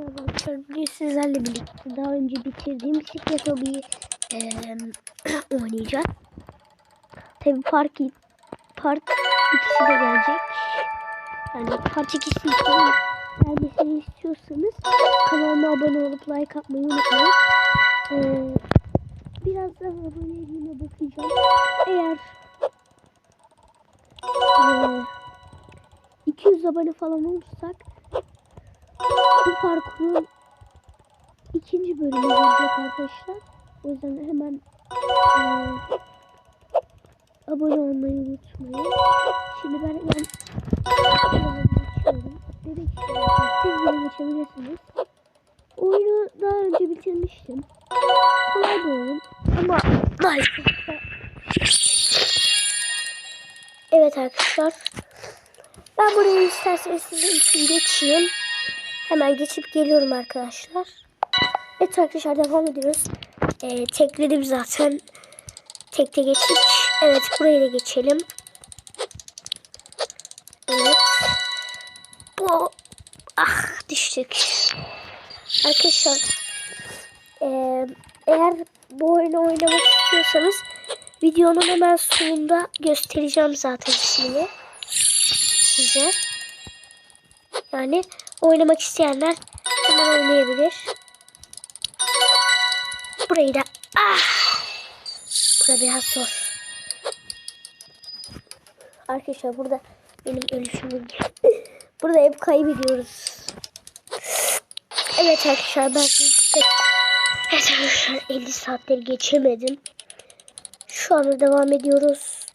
Arkadaşlar. Bugün sizlerle birlikte daha önce bitirdiğim bisiklet hobiyi eee oynayacağız. Tabi park, part ikisi de gelecek. Yani part ikisi için gelmesini istiyorsanız kanalıma abone olup like atmayı unutmayın. Eee birazdan aboneliğime bakacağım. Eğer eee 200 abone falan olursak bu parkurun ikinci bölümü gelecek arkadaşlar. O yüzden hemen eee, abone olmayı unutmayın. Şimdi ben abone geçiyorum. İstiyorum. Siz beni geçebilirsiniz. Oyunu daha önce bitirmiştim. Kolay bir. Ama like. Evet arkadaşlar. Ben burayı isterseniz sizin için geçeyim. Hemen geçip geliyorum arkadaşlar. Evet arkadaşlar devam ediyoruz. Ee, tekledim zaten. Tekte geçtik. Evet burayı da geçelim. Evet. Bu ah düştük. Arkadaşlar ee, eğer bu oyunu oynamak istiyorsanız videonun hemen sonunda göstereceğim zaten ismini size. Yani oynamak isteyenler hemen oynayabilir. Burayı da ah! Burada biraz zor. Arkadaşlar burada benim ölüşümüm. burada hep kaybediyoruz. Evet arkadaşlar ben. Evet arkadaşlar 50 saatleri geçemedim. Şu anda devam ediyoruz.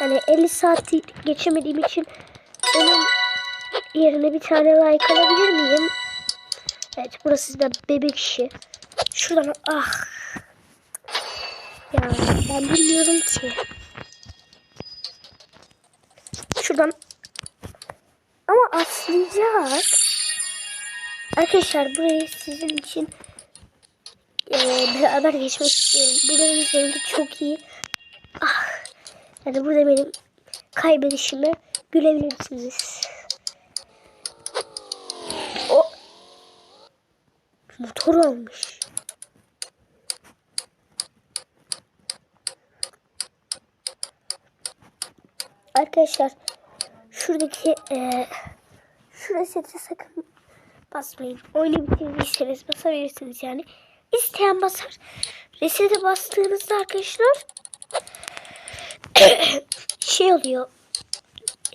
Yani 50 saati geçemediğim için onun yerine bir tane like alabilir miyim? Evet burası da bebek işi. Şuradan ah. Ya ben bilmiyorum ki. Şuradan ama atlayacak. Arkadaşlar burayı sizin için e, beraber geçmek istiyorum. Buranın rengi çok iyi. Ah. Yani burada benim kaybedişime gülebilirsiniz. O motor almış. Arkadaşlar şuradaki e, şu resete sakın basmayın. Oyunu bitirdiyseniz basabilirsiniz yani. İsteyen basar. Resete bastığınızda arkadaşlar şey oluyor.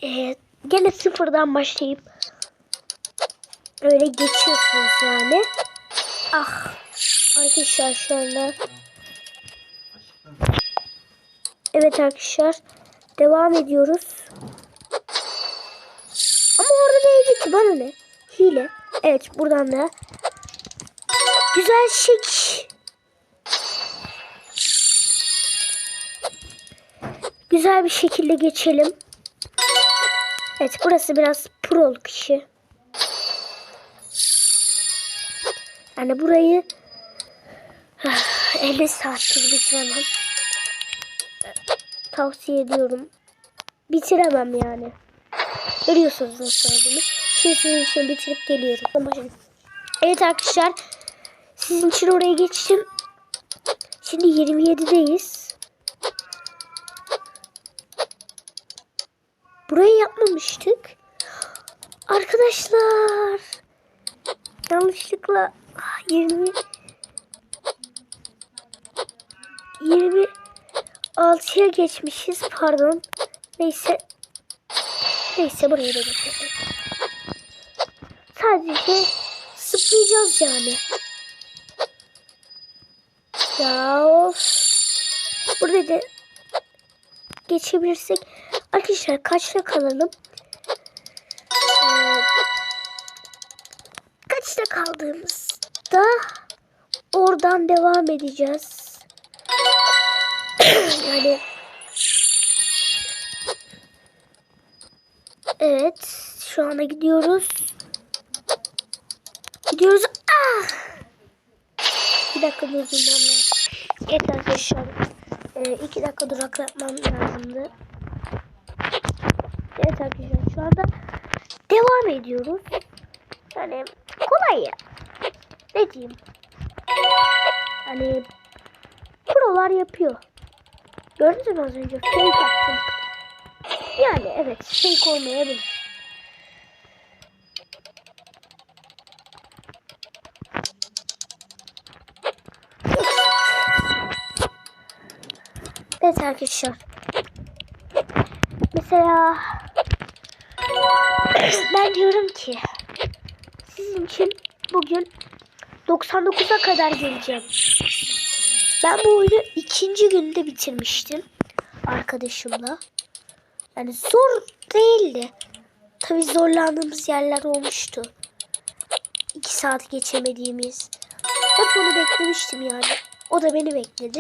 E, gene sıfırdan başlayıp öyle geçiyorsunuz yani. Ah arkadaşlar anda Evet arkadaşlar devam ediyoruz. Ama orada neydi ki bana ne? Hile. Evet buradan da güzel şek. Güzel bir şekilde geçelim. Evet burası biraz proluk işi. Yani burayı 50 saattir bitiremem. Tavsiye ediyorum. Bitiremem yani. Görüyorsunuz nasıl olduğunu. Şimdi sizin için bitirip geliyorum. Evet arkadaşlar. Sizin için oraya geçtim. Şimdi 27'deyiz. Burayı yapmamıştık. Arkadaşlar. Yanlışlıkla 20 26'ya geçmişiz. Pardon. Neyse. Neyse buraya da geçelim. Sadece zıplayacağız yani. Ya of. Burada da geçebilirsek. Arkadaşlar kaçta kalalım? Ee, kaçta kaldığımızda oradan devam edeceğiz. yani Evet, şu anda gidiyoruz. Gidiyoruz. Ah! Bir dakika durdurmam lazım. Evet arkadaşlar. E, iki dakika duraklatmam lazımdı. Evet arkadaşlar şu anda devam ediyoruz. Yani kolay ya. Ne diyeyim? Hani prolar yapıyor. Gördünüz mü az önce? Fake attım. Yani evet fake olmayabilir. Evet arkadaşlar. Mesela ben diyorum ki sizin için bugün 99'a kadar geleceğim. Ben bu oyunu ikinci günde bitirmiştim arkadaşımla. Yani zor değildi. Tabi zorlandığımız yerler olmuştu. İki saat geçemediğimiz. Hep onu beklemiştim yani. O da beni bekledi.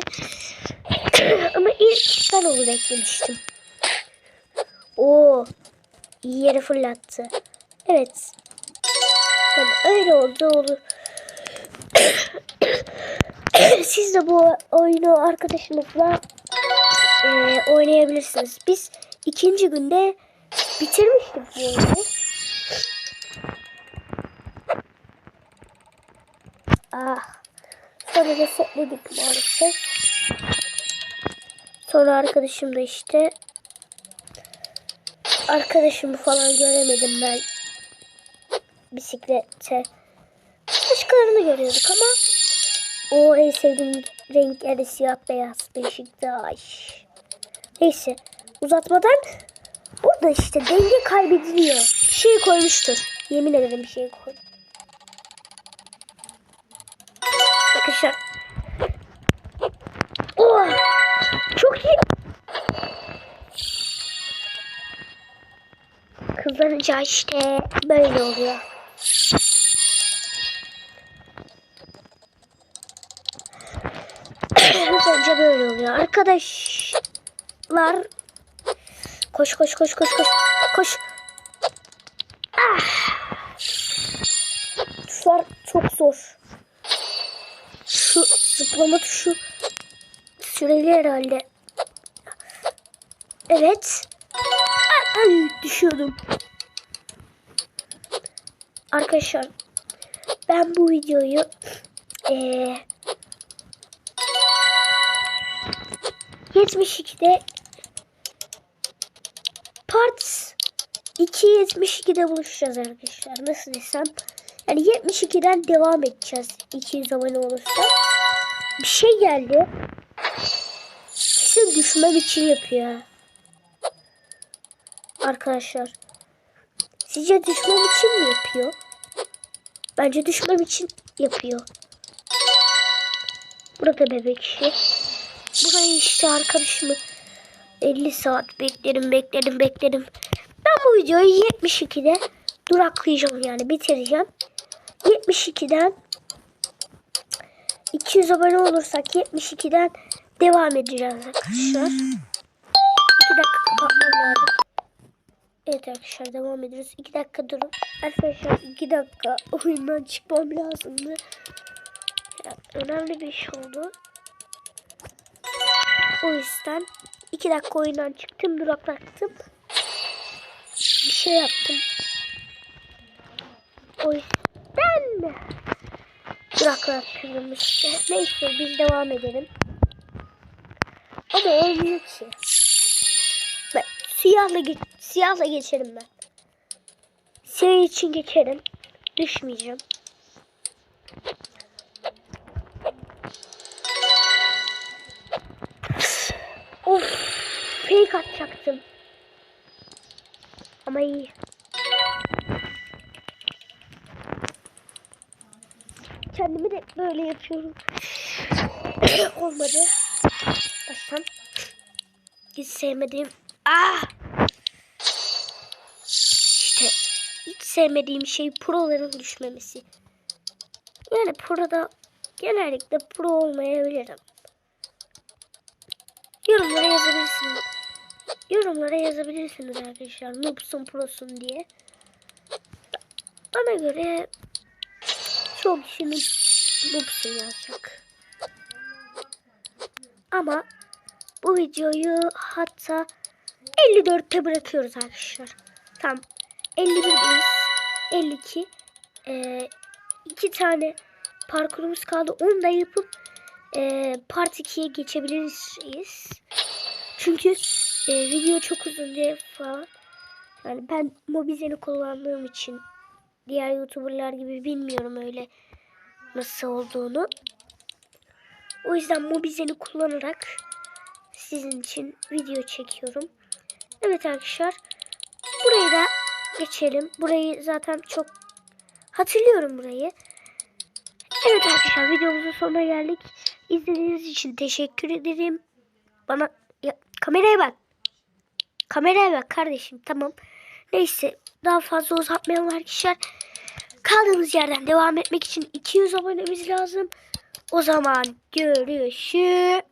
Ama ilk ben onu beklemiştim. Oo, iyi yere fırlattı. Evet. Yani öyle oldu olur. Siz de bu oyunu arkadaşınızla e, oynayabilirsiniz. Biz ikinci günde bitirmiştik bu oyunu. Ah. Sonra resetledik maalesef. Sonra arkadaşım da işte arkadaşımı falan göremedim ben bisiklette. Başkalarını görüyorduk ama o en sevdiğim renk siyah beyaz Beşiktaş. Neyse uzatmadan burada işte denge kaybediliyor. Bir şey koymuştur. Yemin ederim bir şey koy. Arkadaşlar. Oh, çok iyi. Kızlanınca işte böyle oluyor. Böyle oluyor. Arkadaşlar. Koş koş koş koş koş. Koş. Ah. Tuşlar çok zor. Şu zıplama tuşu süreli herhalde. Evet. Ay, düşüyordum. Arkadaşlar ben bu videoyu eee 72'de part 2.72'de buluşacağız arkadaşlar. Nasıl desem. Yani 72'den devam edeceğiz. 200 abone olursa. Bir şey geldi. Kesin düşmem için yapıyor. Arkadaşlar. Sizce düşmem için mi yapıyor? Bence düşmem için yapıyor. Burada bebek işi. Burayı işte arkadaşımı 50 saat beklerim beklerim beklerim. Ben bu videoyu 72'de duraklayacağım yani bitireceğim. 72'den 200 abone olursak 72'den devam edeceğiz arkadaşlar. 2 dakika kapatmam lazım. Evet arkadaşlar devam ediyoruz. 2 dakika durun. Arkadaşlar 2 dakika oyundan çıkmam lazımdı. Ya, önemli bir iş oldu. O yüzden 2 dakika oyundan çıktım duraklattım. Bir şey yaptım. O yüzden duraklattım işte. Neyse biz devam edelim. Ama olmuyor ki. Ben siyahla, ge siyahla geçerim ben. Siyah için geçerim. Düşmeyeceğim. Fake atacaktım. Ama iyi. Kendimi de böyle yapıyorum. Olmadı. Baştan. Hiç sevmediğim. Ah! İşte hiç sevmediğim şey proların düşmemesi. Yani proda genellikle pro olmayabilirim. Yorumlara yazabilirsiniz. Yorumlara yazabilirsiniz arkadaşlar. Noobsun prosun diye. Bana göre çok kişinin noobsun yazacak. Ama bu videoyu hatta 54'te bırakıyoruz arkadaşlar. Tam 51'deyiz. 52 ee, iki tane parkurumuz kaldı. Onu da yapıp e, part 2'ye geçebiliriz. Çünkü e, video çok uzun diye falan. Yani ben Mobizen'i kullandığım için diğer YouTuber'lar gibi bilmiyorum öyle nasıl olduğunu. O yüzden Mobizen'i kullanarak sizin için video çekiyorum. Evet arkadaşlar. Burayı da geçelim. Burayı zaten çok hatırlıyorum burayı. Evet arkadaşlar videomuzun sonuna geldik. İzlediğiniz için teşekkür ederim. Bana ya, kameraya bak. Kameraya bak kardeşim tamam. Neyse daha fazla uzatmayalım arkadaşlar. Kaldığımız yerden devam etmek için 200 abonemiz lazım. O zaman görüşürüz.